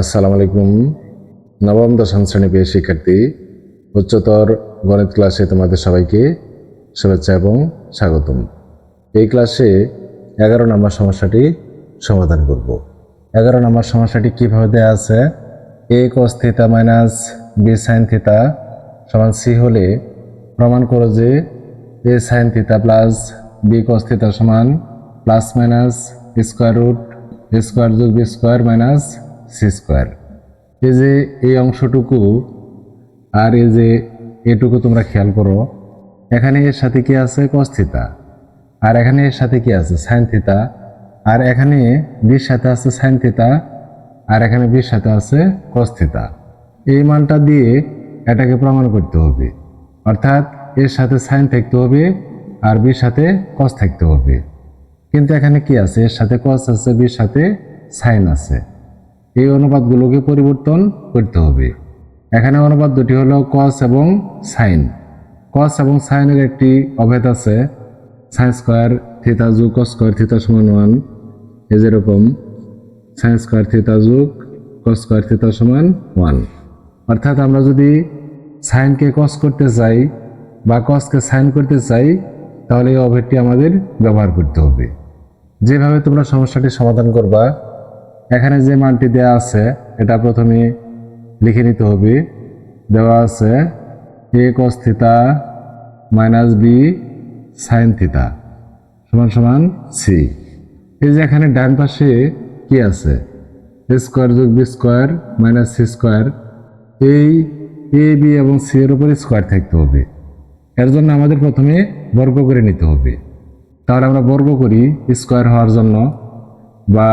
আসসালামু আলাইকুম নবম, দশম শ্রেণি পেয়ে শিক্ষার্থী, উচ্চতর গণিত ক্লাসে তোমাদের সবাইকে শুভেচ্ছা এবং স্বাগতম। এই ক্লাসে এগারো নম্বর সমস্যাটি সমাধান করব। এগারো নম্বর সমস্যাটি কীভাবে দেওয়া আছে? A cos theta minus B sine theta সমান সি হলে প্রমাণ করো যে A sine theta plus B cos theta সমান plus minus square root square যোগ B square minus C square এই যে এই অংশটুকু আর এই যে এটুকু তোমরা খেয়াল করো, এখানে এর সাথে কি আছে? কস থিতা আর এখানে এর সাথে কি আছে? সাইন আর এখানে বির সাথে আছে সাইন আর এখানে বির সাথে আছে কস থিতা এই মানটা দিয়ে এটাকে প্রমাণ করতে হবে। অর্থাৎ এর সাথে সাইন থাকতে হবে আর বির সাথে কস থাকতে হবে। কিন্তু এখানে কি আছে? এর সাথে কস আছে, বির সাথে সাইন আছে। এই অনুপাতগুলোকে পরিবর্তন করতে হবে। এখানে অনুপাত দুটি হলো কস এবং সাইন কস এবং সাইনের একটি অভেদ আছে। সাইন স্কোয়ার থিতা যুগ কস স্কোয়ার থিতা সমান ওয়ান এই যেরকম সাইন স্কোয়ার থিতা যুগ কস স্কোয়ার থিতা সমান ওয়ান অর্থাৎ আমরা যদি সাইনকে কস করতে চাই বা কসকে সাইন করতে চাই, তাহলে এই অভেদটি আমাদের ব্যবহার করতে হবে। যেভাবে তোমরা সমস্যাটি সমাধান করবা এখানে যে মানটি দেওয়া আছে, এটা প্রথমে লিখে নিতে হবে। দেওয়া আছে, A cos theta minus B sine theta সমান সমান সি এই যে এখানে ডান পাশে কি আছে? স্কোয়ার যোগ B square minus C square এই এ বি এবং সি এর উপরে স্কোয়ার থাকতে হবে। এর জন্য আমাদের প্রথমে বর্গ করে নিতে হবে। তাহলে আমরা বর্গ করি স্কোয়ার হওয়ার জন্য বা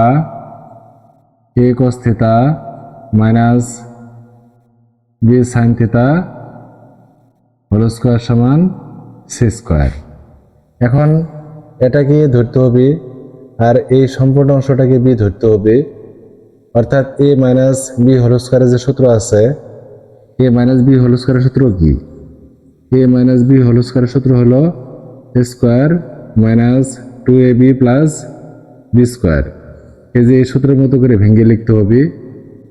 A cos theta minus B sine theta whole square সমান সি স্কোয়ার এখন এটাকে ধরতে হবে আর এই সম্পূর্ণ অংশটাকে বি ধরতে হবে। অর্থাৎ এ মাইনাস বি হোল স্কোয়ারের যে সূত্র আছে এ মাইনাস বি হোল স্কোয়ারের সূত্র কি? এ মাইনাস বি হোল স্কোয়ারের সূত্র হলো square minus two A B plus B square এই যে সূত্রের মতো করে ভেঙে লিখতে হবে,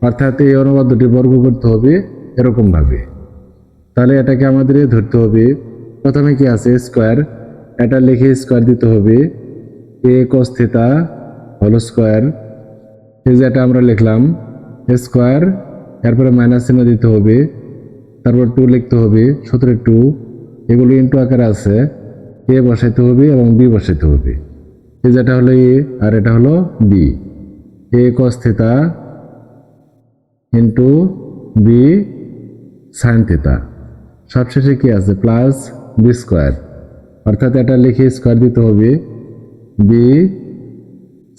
অর্থাৎ এই অনুবাদ দুটি বর্গ করতে হবে এরকমভাবে। তাহলে এটাকে আমাদের ধরতে হবে, প্রথমে কি আছে? স্কোয়ার। এটা লিখে স্কোয়ার দিতে হবে এ কস থিতা হল স্কোয়ার এই যে এটা আমরা লিখলাম, স্কোয়ার। এরপরে মাইনাস চিহ্ন দিতে হবে, তারপর টু লিখতে হবে, সতেরো টু এগুলো ইন্টু আকারে আছে এ বসাইতে হবে এবং বি বসাইতে হবে। এই যেটা হলো এ আর এটা হলো B A cos theta into B sine theta সবশেষে কি আছে? প্লাস বি স্কোয়ার অর্থাৎ এটা লিখে স্কোয়ার দিতে হবে। বি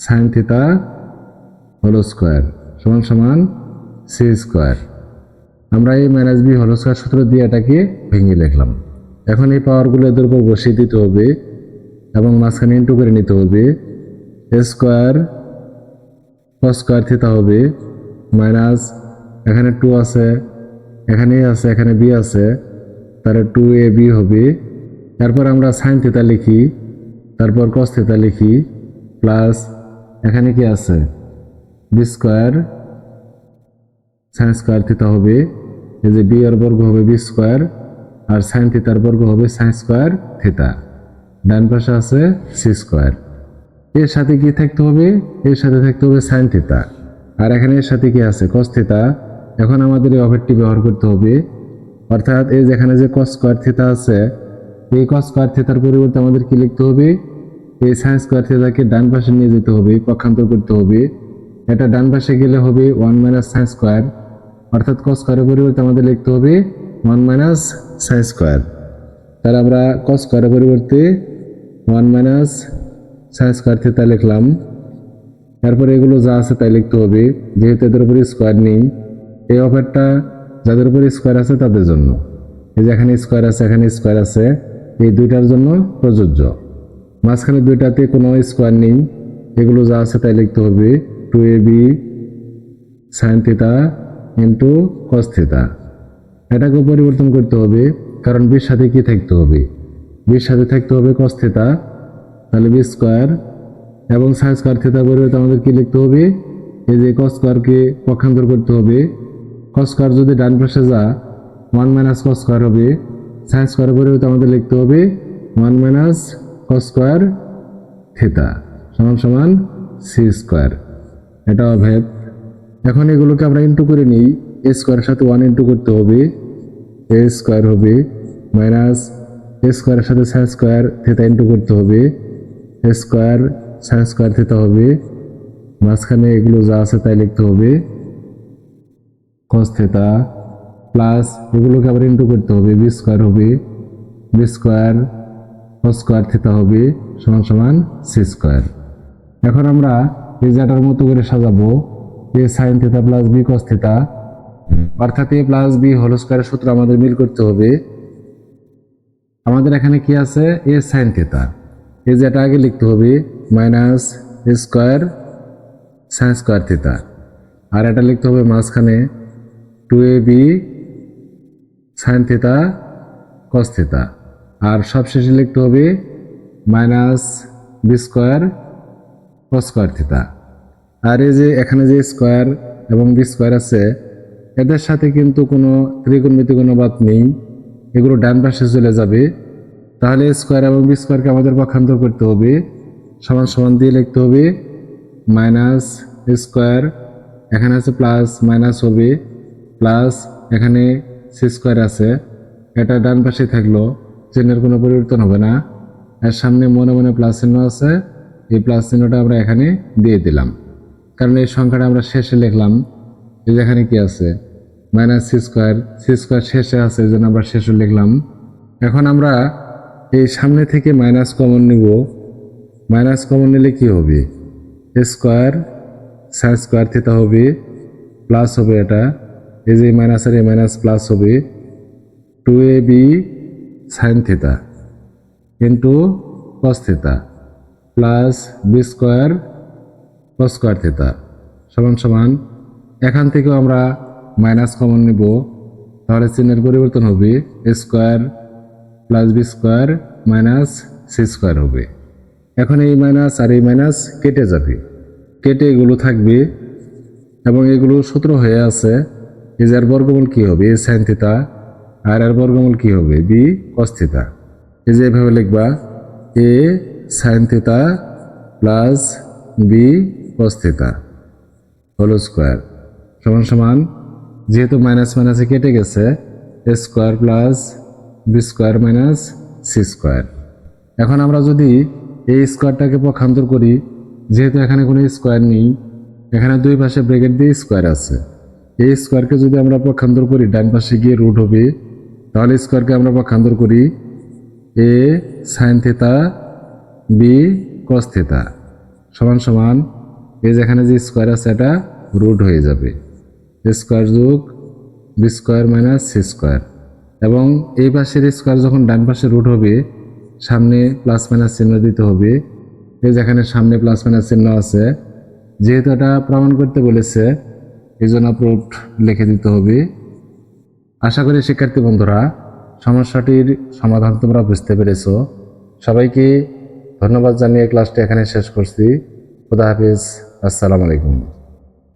সাইন থিতা হলো স্কোয়ার সমান সমান সি স্কোয়ার আমরা এই মাইনাস বি হলো স্কোয়ার সূত্র দিয়ে এটাকে ভেঙে লিখলাম। এখন এই পাওয়ারগুলো এদের উপর বসিয়ে দিতে হবে এবং মাঝখানে ইন্টু করে নিতে হবে। স্কোয়ার স্কোয়ার থিতা হবে মাইনাস এখানে টু আছে এখানে আছে, এখানে বি আছে, তাহলে টু এ বি হবে। তারপর আমরা সাইন থিতা লিখি, তারপর কস থিতা লিখি প্লাস এখানে কি আছে? B square sine square theta হবে, এই যে বি এর বর্গ হবে বি স্কোয়ার আর সাইন থিতার বর্গ হবে সাইন স্কোয়ার থিতা ডান পাশে আছে সি স্কোয়ার এর সাথে কি থাকতে হবে? এর সাথে থাকতে হবে সাইন থিতা আর এখানে এর সাথে কি আছে? কস থিতা এখন আমাদের এই অভেদটি ব্যবহার করতে হবে। অর্থাৎ এই যেখানে যে কস স্কোয়ার থিতা আছে, এই কস স্কোয়ার থিতার পরিবর্তে আমাদের কি লিখতে হবে? এই সাইন স্কোয়ার থিতাকে ডান পাশে নিয়ে যেতে হবে, পক্ষান্তর করতে হবে। এটা ডান পাশে গেলে হবে ওয়ান মাইনাস সাইন স্কোয়ার অর্থাৎ কস স্কোয়ারের পরিবর্তে আমাদের লিখতে হবে ওয়ান মাইনাস সাইন স্কোয়ার তাহলে আমরা কস স্কোয়ারের পরিবর্তে one minus sine square theta লিখলাম। তারপরে এগুলো যা আছে তাই লিখতে হবে। যেহেতু এদের উপরে স্কোয়ার নেই, এই অফারটা যাদের উপরে স্কোয়ার আছে তাদের জন্য। এই যে এখানে স্কোয়ার আছে, এখানে স্কোয়ার আছে, এই দুইটার জন্য প্রযোজ্য। মাঝখানে দুইটাতে কোনো স্কোয়ার নেই। এগুলো যা আছে তাই লিখতে হবে। Two A B sine theta into cos theta এটাকে পরিবর্তন করতে হবে, কারণ বির সাথে কি থাকতে হবে? বির সাথে থাকতে হবে কস থিতা তাহলে বি স্কোয়ার এবং সাইন স্কোয়ার থিতা পরিবর্তে আমাদের কি লিখতে হবে? এই যে কস স্কোয়ারকে পক্ষান্তর করতে হবে। কস স্কোয়ার যদি ডান পাশে যা ওয়ান মাইনাস কস স্কোয়ার হবে। সাইন স্কোয়ার পরিবর্তে আমাদের লিখতে হবে one minus cos square theta সমান সমান সি স্কোয়ার এটা অভেদ। এখন এগুলোকে আমরা ইন্টু করে নিই। এ স্কোয়ারের সাথে ওয়ান ইন্টু করতে হবে। এ স্কোয়ার হবে মাইনাস এ স্কোয়ারের সাথে সাইন স্কোয়ার থিতা ইন্টু করতে হবে। স্কোয়ার সাইন স্কোয়ার থিতা হবে। মাঝখানে এগুলো যা আছে তাই লিখতে হবে। কস থিতা প্লাস এগুলোকে আবার ইন্টু করতে হবে। বি স্কোয়ার হবে। বি স্কোয়ার স্কোয়ার থিতা হবে সমান সমান সি স্কোয়ার এখন আমরা এই জাটার মতো করে সাজাবো। A sine theta plus B cos অর্থাৎ এ প্লাস বি হোল স্কোয়ারের সূত্র আমাদের মিল করতে হবে। আমাদের এখানে কি আছে? এ সাইন থিতা এই যেটা আগে লিখতে হবে minus square sine square theta আর এটা লিখতে হবে মাঝখানে two A B sine theta cos theta আর সবশেষে লিখতে হবে minus B square cos square theta আর এই যে এখানে যে স্কোয়ার এবং বি স্কোয়ার আছে, এদের সাথে কিন্তু কোনো ত্রিকোণমিতি কোনো বাদ নেই। এগুলো ডান পাশে চলে যাবে। তাহলে স্কোয়ার এবং বি স্কোয়ারকে আমাদের পক্ষান্তর করতে হবে। সমান সমান দিয়ে লিখতে হবে মাইনাস স্কোয়ার, এখানে আছে প্লাস, মাইনাস হবে। প্লাস এখানে সি স্কোয়ার আছে। এটা ডান পাশে থাকল, চিহ্নের কোনো পরিবর্তন হবে না। এর সামনে মনে মনে প্লাস চিহ্ন আছে। এই প্লাস চিহ্নটা আমরা এখানে দিয়ে দিলাম। কারণ এই সংখ্যাটা আমরা শেষে লিখলাম। এই যে এখানে কি আছে? Minus C square. C square শেষে আছে, এই জন্য আমরা শেষে লিখলাম। এখন আমরা এই সামনে থেকে মাইনাস কমন নিব। মাইনাস কমন নিলে কি হবে? স্কোয়ার সাইন স্কোয়ার থিতা হবে প্লাস হবে এটা। এই যে মাইনাস আর এই মাইনাস প্লাস হবে two A B sine theta into cos theta plus B square cos square theta সমান সমান, এখান থেকেও আমরা মাইনাস কমন নিব। তাহলে চিহ্নের পরিবর্তন হবে square plus B square minus C square হবে। এখন এই মাইনাস আর এই মাইনাস কেটে যাবে। কেটে এগুলো থাকবে এবং এগুলো সূত্র হয়ে আছে। এই যার বর্গমূল কি হবে? এ সাইন থিতা আর এর বর্গমূল কি হবে? বি কস থিতা এই যে এভাবে লিখবা A sine theta plus B cos theta whole square সমান সমান, যেহেতু মাইনাস মাইনাসে কেটে গেছে A square plus B square minus C square এখন আমরা যদি এই স্কোয়ারটাকে পক্ষান্তর করি, যেহেতু এখানে কোনো স্কোয়ার নেই, এখানে দুই পাশে ব্রেকেট দিয়ে স্কোয়ার আছে। এই স্কোয়ারকে যদি আমরা পক্ষান্তর করি, ডান পাশে গিয়ে রুট হবে, তাহলে স্কোয়ারকে আমরা পক্ষান্তর করি a sine theta b cos theta সমান সমান, এই যেখানে যে স্কোয়ার আছে, এটা রুট হয়ে যাবে। স্কোয়ার যোগ B square minus C square এবং এই পাশের স্কোয়ার যখন ডান পাশে রুট হবে, সামনে প্লাস মাইনাস চিহ্ন দিতে হবে। এই যেখানে সামনে প্লাস মাইনাস চিহ্ন আছে, যেহেতু এটা প্রমাণ করতে বলেছে, এই জন্য প্রুফ লিখে দিতে হবে। আশা করি শিক্ষার্থী বন্ধুরা, সমস্যাটির সমাধান তোমরা বুঝতে পেরেছ। সবাইকে ধন্যবাদ জানিয়ে ক্লাসটি এখানে শেষ করছি। খুদা হাফিজ, আসসালামু আলাইকুম।